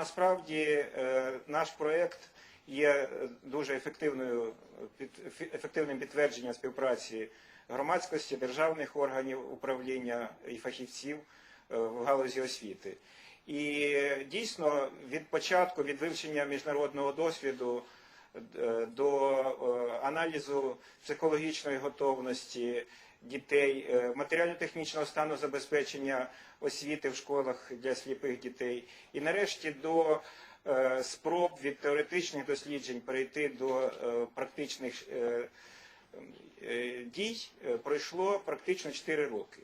Насправді е, наш проєкт є е, дуже ефективною ефективним підтвердженням співпраці громадськості, державних органів управління і фахівців е, в галузі освіти. І е, дійсно від початку, від вивчення міжнародного досвіду е, до е, аналізу психологічної готовності дітей, е, матеріально-технічного стану забезпечення освіти в школах для сліпих дітей, і нарешті до е, спроб від теоретичних досліджень перейти до е, практичних дій пройшло практично 4 роки.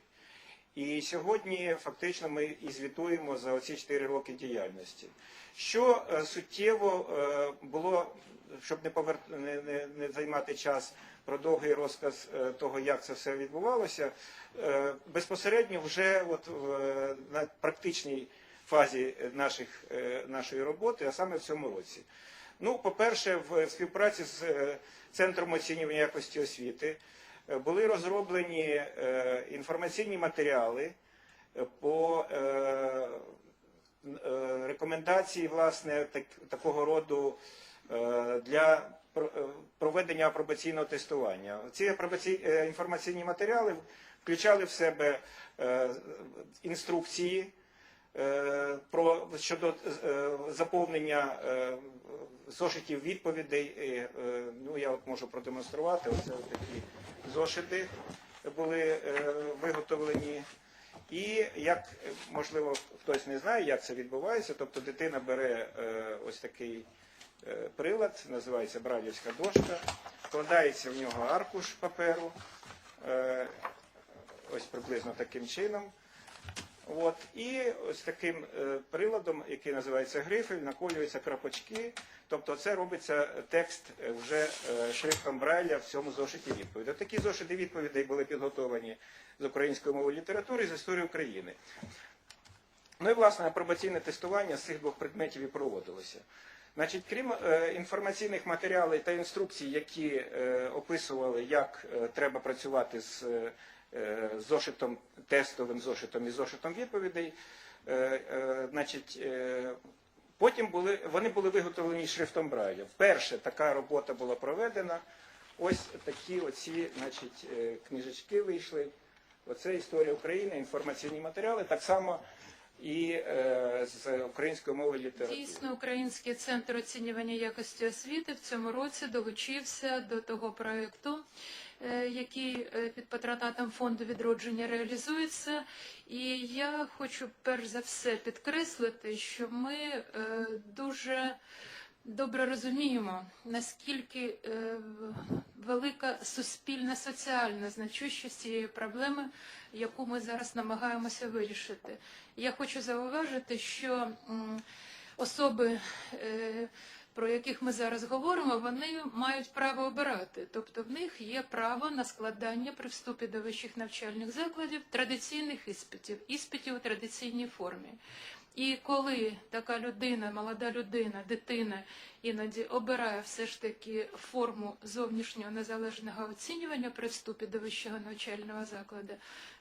І сьогодні фактично ми і звітуємо за оці 4 роки діяльності. Що е, суттєво е, було, щоб не, повер... не, не, не займати час про довгий розказ е, того, як це все відбувалося, безпосередньо вже от на практичній фазі наших, нашої роботи, а саме в цьому році. Ну, по-перше, в співпраці з Центром оцінювання якості освіти були розроблені е, інформаційні матеріали е, по е, е, рекомендації власне так, такого роду е, для про- е, проведення апробаційного тестування. Ці е, інформаційні матеріали включали в себе е, інструкції е, про щодо е, заповнення е, зошитів відповідей. Е, е, Ну я от можу продемонструвати. Оце такі зошити були е, виготовлені. І як е, можливо хтось не знає, як це відбувається, тобто дитина бере е, ось такий е, прилад, називається бралівська дошка, вкладається в нього аркуш паперу, е, ось приблизно таким чином. От, і ось таким е, приладом, який називається грифель, наколюються крапочки. Тобто це робиться текст е, вже е, шрифтом Брайля в цьому зошиті відповідей. Такі зошити відповідей були підготовані з української мови літератури з історії України. Ну і власне апробаційне тестування з цих двох предметів і проводилося. Значить, крім е, інформаційних матеріалів та інструкцій, які е, описували, як е, треба працювати з е, е, зошитом, тестовим зошитом і зошитом відповідей, е, е, значить, е, потім були, вони були виготовлені шрифтом Брайля. Вперше така робота була проведена. Ось такі оці значить, е, книжечки вийшли. Оце історія України, інформаційні матеріали, так само і е, з української мови літератури. Дійсно, Український центр оцінювання якості освіти в цьому році долучився до того проєкту, е, який е, під патронатом фонду відродження реалізується. І я хочу перш за все підкреслити, що ми е, дуже добре розуміємо, наскільки е, велика суспільна соціальна значущість цієї проблеми, яку ми зараз намагаємося вирішити. Я хочу зауважити, що особи, е, про яких ми зараз говоримо, вони мають право обирати. Тобто в них є право на складання при вступі до вищих навчальних закладів традиційних іспитів, іспитів у традиційній формі. І коли така людина, молода людина, дитина іноді обирає все ж таки форму зовнішнього незалежного оцінювання при вступі до вищого навчального закладу,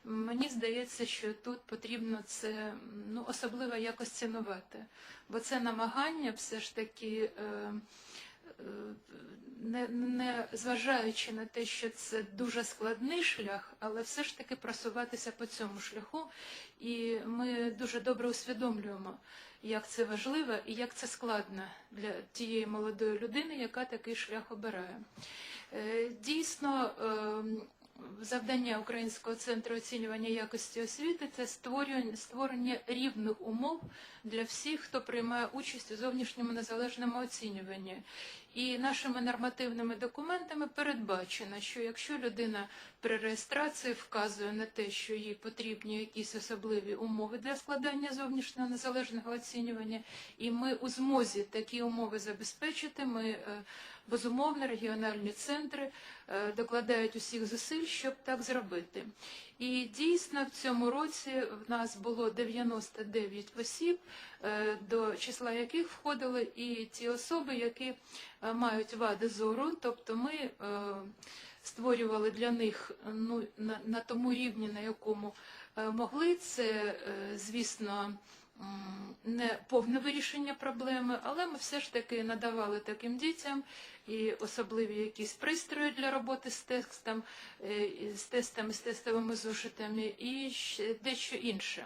мені здається, що тут потрібно це ну, особливо якось цінувати, бо це намагання все ж таки. Е, не, не зважаючи на те, що це дуже складний шлях, але все ж таки просуватися по цьому шляху. І ми дуже добре усвідомлюємо, як це важливо і як це складно для тієї молодої людини, яка такий шлях обирає. Е, Дійсно, ем, завдання Українського центру оцінювання якості освіти це створювання, створення рівних умов для всіх, хто приймає участь у зовнішньому незалежному оцінюванні. І нашими нормативними документами передбачено, що якщо людина при реєстрації вказує на те, що їй потрібні якісь особливі умови для складання зовнішнього незалежного оцінювання, і ми у змозі такі умови забезпечити, ми е, безумовно регіональні центри е, докладають усіх зусиль, щоб так зробити. І дійсно в цьому році в нас було 99 осіб, е, до числа яких входили і ті особи, які е, мають вади зору, тобто ми е, створювали для них ну, на, на тому рівні, на якому могли. Це, звісно, не повне вирішення проблеми, але ми все ж таки надавали таким дітям і особливі якісь пристрої для роботи з текстом, е, з тестами, з тестовими зошитами і дещо інше.